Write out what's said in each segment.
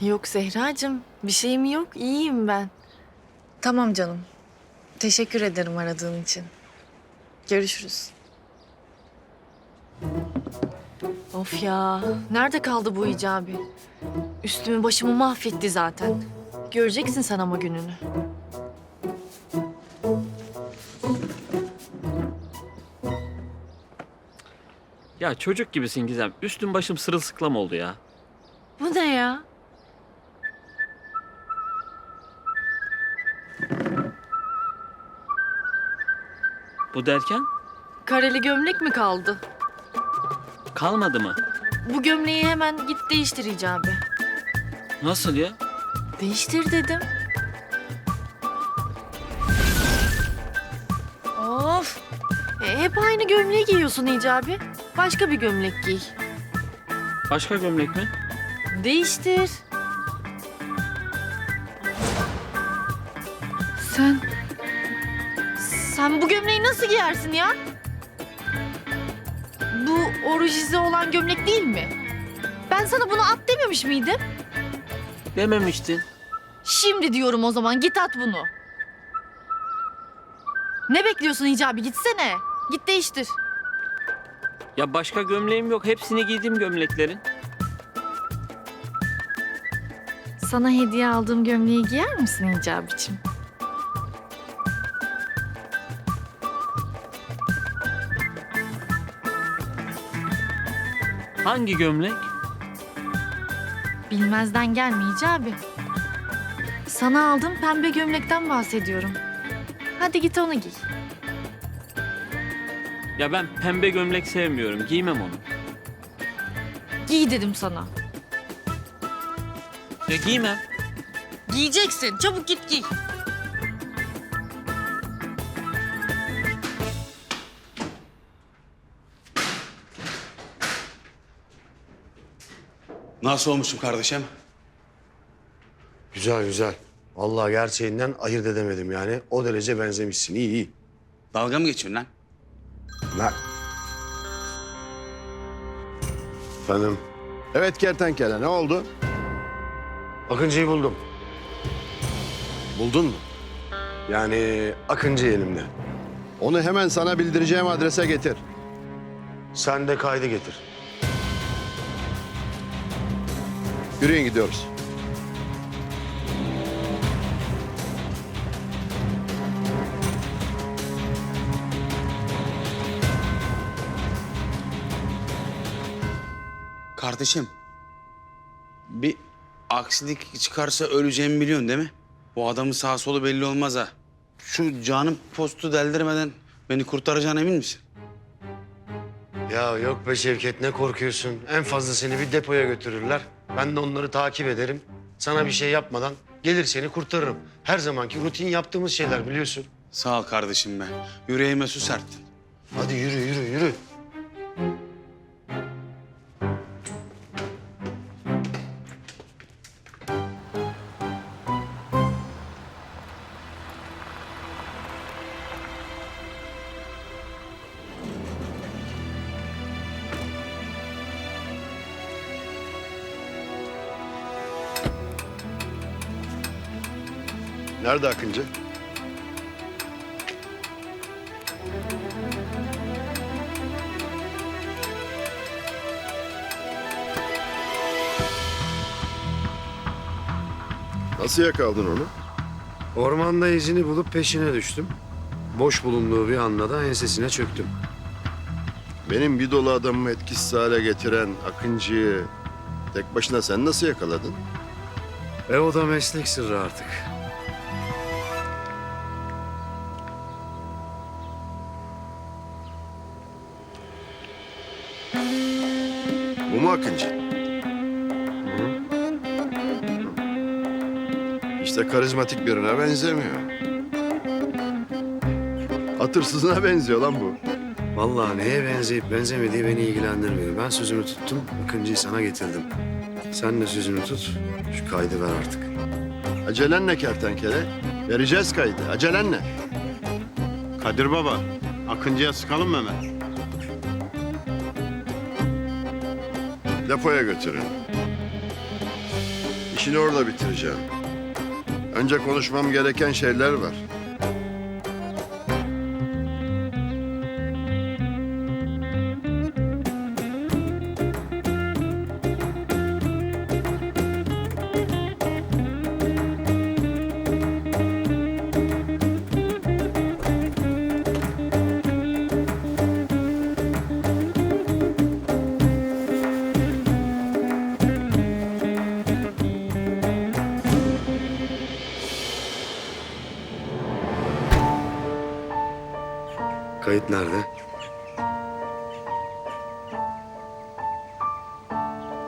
Yok Zehracığım, bir şeyim yok. İyiyim ben. Tamam canım. Teşekkür ederim aradığın için. Görüşürüz. Of ya, nerede kaldı bu icabi? Üstümü başımı mahvetti zaten. Göreceksin sen ama gününü. Ya çocuk gibisin Gizem. Üstüm başım sırılsıklam oldu ya. Bu ne ya? Bu derken Kareli gömlek mi kaldı? kalmadı mı? Bu gömleği hemen git değiştir icabi. Nasıl ya? Değiştir dedim. Of. E, hep aynı gömleği giyiyorsun icabi. Başka bir gömlek giy. Başka gömlek mi? Değiştir. Sen... Sen bu gömleği nasıl giyersin ya? Bu orujize olan gömlek değil mi? Ben sana bunu at dememiş miydim? Dememiştin. Şimdi diyorum o zaman git at bunu. Ne bekliyorsun Hicabi gitsene. Git değiştir. Ya başka gömleğim yok. Hepsini giydim gömleklerin. Sana hediye aldığım gömleği giyer misin Hicabi'cim? Hangi gömlek? Bilmezden gelme Hicabi. Sana aldığım pembe gömlekten bahsediyorum. Hadi git onu giy. Ya ben pembe gömlek sevmiyorum. Giymem onu. Giy dedim sana. Ya giymem. Giyeceksin. Çabuk git giy. Nasıl olmuşum kardeşim? Güzel güzel. Vallahi gerçeğinden ayırt edemedim yani. O derece benzemişsin. İyi iyi. Dalga mı geçiyorsun lan? Lan. Efendim. Evet kertenkele ne oldu? Akıncı'yı buldum. Buldun mu? Yani Akıncı elimde. Onu hemen sana bildireceğim adrese getir. Sen de kaydı getir. Yürüyün gidiyoruz. Kardeşim. Bir aksilik çıkarsa öleceğimi biliyorsun değil mi? Bu adamın sağ solu belli olmaz ha. Şu canım postu deldirmeden beni kurtaracağına emin misin? Ya yok be Şevket ne korkuyorsun? En fazla seni bir depoya götürürler. Ben de onları takip ederim. Sana bir şey yapmadan gelir seni kurtarırım. Her zamanki rutin yaptığımız şeyler biliyorsun. Sağ ol kardeşim be. Yüreğime su serptin. Hadi yürü yürü yürü. Nerede Akıncı? Nasıl yakaladın onu? Ormanda izini bulup peşine düştüm. Boş bulunduğu bir anda da ensesine çöktüm. Benim bir dolu adamımı etkisiz hale getiren Akıncı'yı tek başına sen nasıl yakaladın? E o da meslek sırrı artık. Bu mu Akıncı? İşte karizmatik birine benzemiyor. Hatırsızına benziyor lan bu. Vallahi neye benzeyip benzemediği beni ilgilendirmiyor. Ben sözümü tuttum, Akıncı'yı sana getirdim. Sen de sözünü tut, şu kaydı ver artık. Acelen ne kertenkele? Vereceğiz kaydı. Acelen ne? Kadir Baba, Akıncı'ya sıkalım mı hemen? Depoya götürün. İşini orada bitireceğim. Önce konuşmam gereken şeyler var.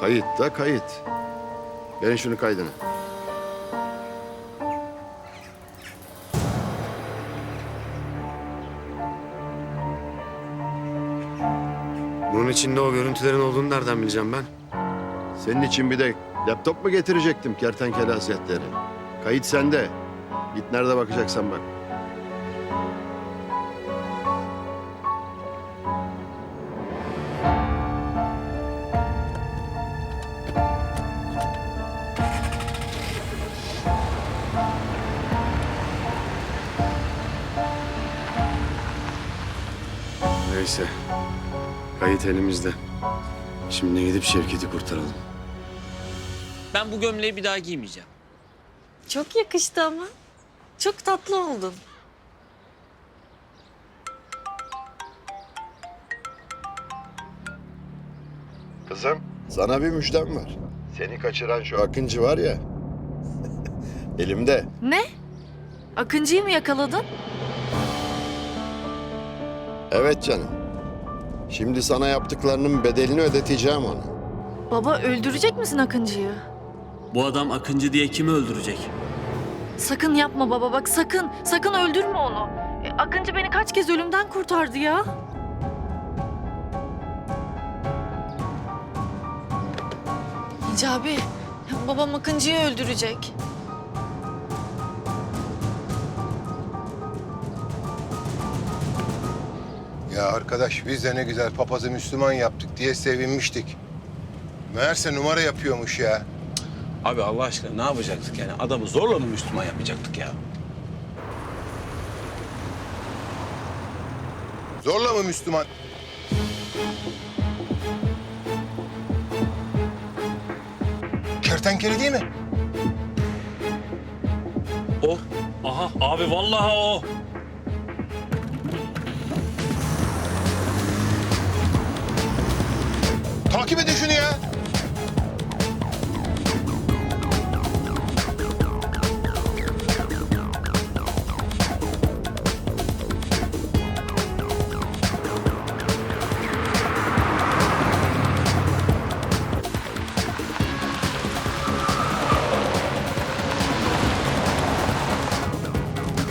Kayıt da kayıt. Verin şunu kaydını. Bunun içinde o görüntülerin olduğunu nereden bileceğim ben? Senin için bir de laptop mu getirecektim kertenkele hazretleri? Kayıt sende. Git nerede bakacaksan bak. Neyse. Kayıt elimizde. Şimdi gidip Şevket'i kurtaralım. Ben bu gömleği bir daha giymeyeceğim. Çok yakıştı ama. Çok tatlı oldun. Kızım sana bir müjdem var. Seni kaçıran şu Akıncı var ya. Elimde. Ne? Akıncı'yı mı yakaladın? Evet canım. Şimdi sana yaptıklarının bedelini ödeteceğim ona. Baba öldürecek misin Akıncı'yı? Bu adam Akıncı diye kimi öldürecek? Sakın yapma baba bak sakın. Sakın öldürme onu. E, Akıncı beni kaç kez ölümden kurtardı ya. Hicabi, babam Akıncı'yı öldürecek. Ya arkadaş biz de ne güzel papazı Müslüman yaptık diye sevinmiştik. Meğerse numara yapıyormuş ya. Abi Allah aşkına ne yapacaktık yani? Adamı zorla mı Müslüman yapacaktık ya? Zorla mı Müslüman? Kertenkele değil mi? O. Aha abi vallahi o. Takip edin şunu ya.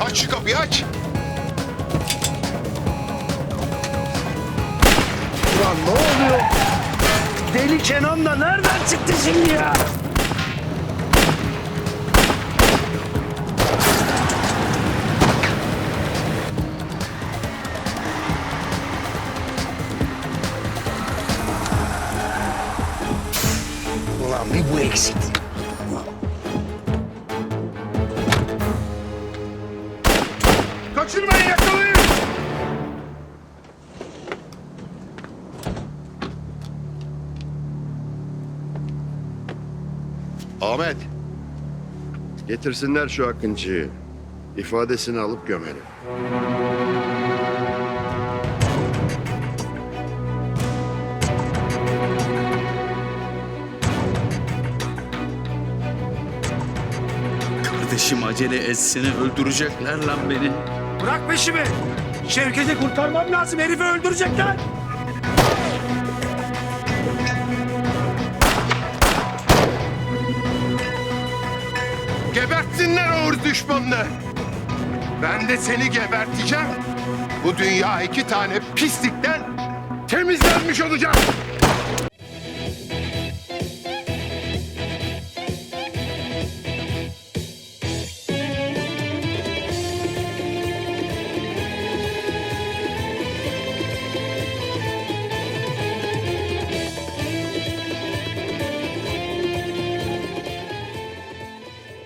Aç şu kapıyı aç. Deli Kenan da nereden çıktı şimdi ya? Ulan bir bu eksikti. Kaçırmayın Ahmet. Getirsinler şu Akıncı'yı. İfadesini alıp gömelim. Kardeşim acele etsene öldürecekler lan beni. Bırak peşimi. Şevket'i kurtarmam lazım. Herifi öldürecekler. Gebertsinler Oğuz düşmanını. Ben de seni geberteceğim. Bu dünya iki tane pislikten temizlenmiş olacak.